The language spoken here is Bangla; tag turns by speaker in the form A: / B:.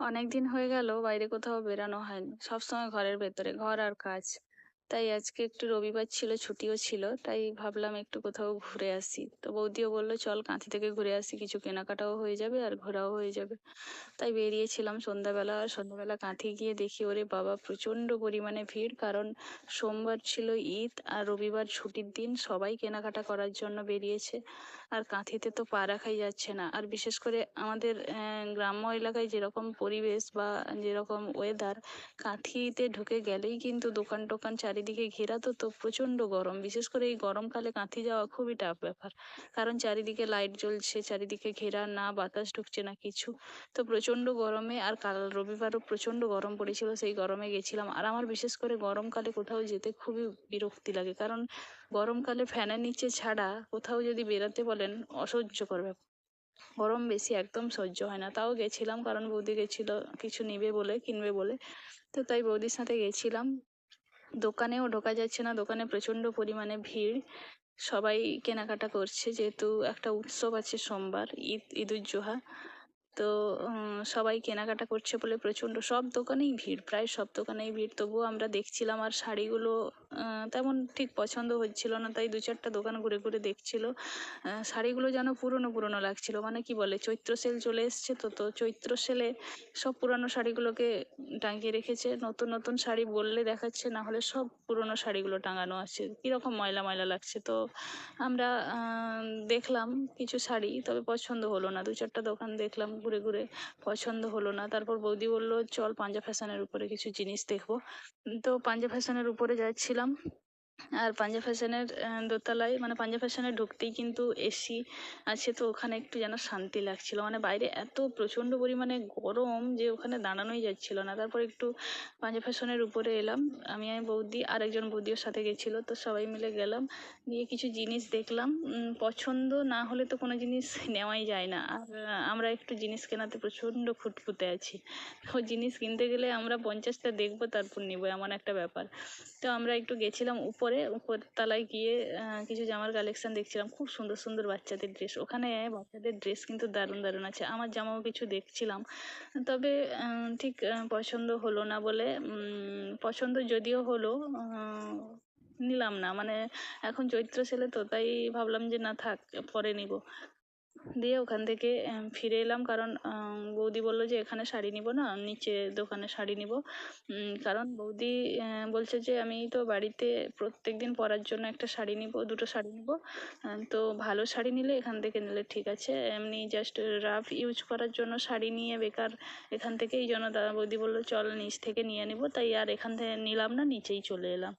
A: অনেক দিন হয়ে গেল বাইরে কোথাও বেরানো হয়নি। সবসময় ঘরের ভেতরে ঘর আর কাজ। তাই আজকে একটু রবিবার ছিল, ছুটিও ছিল, তাই ভাবলাম একটু কোথাও ঘুরে আসি। তো বৌদিও বলল, চল কাঁথি থেকে ঘুরে আসি, কিছু কেনাকাটাও হয়ে যাবে আর ঘোরাও হয়ে যাবে। তাই বেরিয়েছিলাম সন্ধ্যাবেলা আর সন্ধ্যাবেলা কাঁথি গিয়ে দেখি, ওরে বাবা, প্রচণ্ড পরিমাণে ভিড়, কারণ সোমবার ছিল ঈদ আর রবিবার ছুটির দিন সবাই কেনাকাটা করার জন্য বেরিয়েছে। আর কাঁথিতে তো পা রাখাই যাচ্ছে না। আর বিশেষ করে আমাদের গ্রাম্য এলাকায় যেরকম পরিবেশ বা যেরকম ওয়েদার কাঁথিতে ঢুকে গেলেই কিন্তু দোকান টোকান চারিদিকে ঘেরা তো তো প্রচণ্ড গরম। বিশেষ করে এই গরমকালে কাঁথি যাওয়া খুবই টাফ ব্যাপার। কারণ চারিদিকে লাইট জ্বলছে, চারিদিকে ঘেরা না, বাতাস ঢুকছে না কিছু। তো প্রচণ্ড গরমে, আর কাল রবিবারও প্রচণ্ড গরম পড়েছিল, সেই গরমে গেছিলাম। আর আমার বিশেষ করে গরমকালে কোথাও যেতে খুবই বিরক্তি লাগে। কারণ গরমকালে ফ্যানের নিচে ছাড়া কোথাও যদি বেরোতে বলেন, অসহ্যকর ব্যাপার গরম বেশি একদম সহ্য হয় না। তাও গেছিলাম, কারণ বৌদি গেছিল, কিছু নেবে বলে, কিনবে বলে। তো তাই বৌদির সাথে গেছিলাম। দোকানেও ঢোকা যাচ্ছে না, দোকানে প্রচণ্ড পরিমাণে ভিড়। সবাই কেনাকাটা করছে, যেহেতু একটা উৎসব আছে সোমবার, ঈদ ঈদুজ্জোহা তো সবাই কেনাকাটা করছে বলে প্রচণ্ড, সব দোকানেই ভিড়, প্রায় সব দোকানেই ভিড়। তবুও আমরা দেখছিলাম আর শাড়িগুলো তেমন ঠিক পছন্দ হচ্ছিল না, তাই দু চারটা দোকান ঘুরে ঘুরে দেখছিল। শাড়িগুলো যেন পুরনো পুরনো লাগছিল মানে কি বলে, চৈত্র সেল চলে এসছে তো তো চৈত্র সেলে সব পুরানো শাড়িগুলোকে টাঙিয়ে রেখেছে। নতুন নতুন শাড়ি বললে দেখাচ্ছে, না হলে সব পুরনো শাড়িগুলো টাঙানো আছে। কীরকম ময়লা ময়লা লাগছে তো আমরা দেখলাম কিছু শাড়ি, তবে পছন্দ হলো না। দু চারটা দোকান দেখলাম, ঘুরে ঘুরে পছন্দ হলো না। তারপর বৌদি বলল, চল পাঞ্জা ফ্যাশনের উপরে কিছু জিনিস দেখব। তো পাঞ্জা ফ্যাশনের উপরে যাচ্ছিলাম। Welcome আর পাঞ্জা ফ্যাশনের দোতলায় মানে পাঞ্জা ফ্যাশনে ঢুকতেই কিন্তু এসি আছে, তো ওখানে একটু যেন শান্তি লাগছিল। মানে বাইরে এত প্রচণ্ড পরিমাণে গরম যে ওখানে দাঁড়ানোই যাচ্ছিল না। তারপর একটু পাঞ্জা ফ্যাশনের উপরে এলাম। আমি আমি বৌদি, আরেকজন বৌদিও সাথে গেছিল, তো সবাই মিলে গেলাম। গিয়ে কিছু জিনিস দেখলাম। পছন্দ না হলে তো কোনো জিনিস নেওয়াই যায় না। আর আমরা একটু জিনিস কেনাতে প্রচণ্ড খুঁতখুঁতে আছি। তো জিনিস কিনতে গেলে আমরা পঞ্চাশটা দেখব, তারপর নেব, এমন একটা ব্যাপার। তো আমরা একটু গেছিলাম উপরে উপর তলায় গিয়ে কিছু জামার কালেকশন দেখছিলাম। খুব সুন্দর সুন্দর বাচ্চাদের ড্রেস ওখানে বাচ্চাদের ড্রেস কিন্তু দারুণ দারুণ আছে। আমার জামাও কিছু দেখছিলাম। তবে ঠিক পছন্দ হলো না বলে পছন্দ যদিও হলো নিলাম না। মানে এখন চৈত্র সেলে তো, তাই ভাবলাম যে না থাক, পরে নিব। দিয়ে ওখান থেকে ফিরে এলাম। কারণ বৌদি বলল যে, এখানে শাড়ি নিব না, নিচে দোকানে শাড়ি নিব। কারণ বৌদি বলছে যে, আমি তো বাড়িতে প্রত্যেক দিন পরার জন্য একটা শাড়ি নিব, দুটো শাড়ি নিব। তো ভালো শাড়ি নিলে এখান থেকে নিলে ঠিক আছে। এমনি জাস্ট রাফ ইউজ করার জন্য শাড়ি নিয়ে বেকার এখান থেকে এই জন্য দাদা বৌদি বলল, চল নিচ থেকে নিয়ে নিব। তাই আর এখান থেকে নিলাম না, নিচেই চলে এলাম।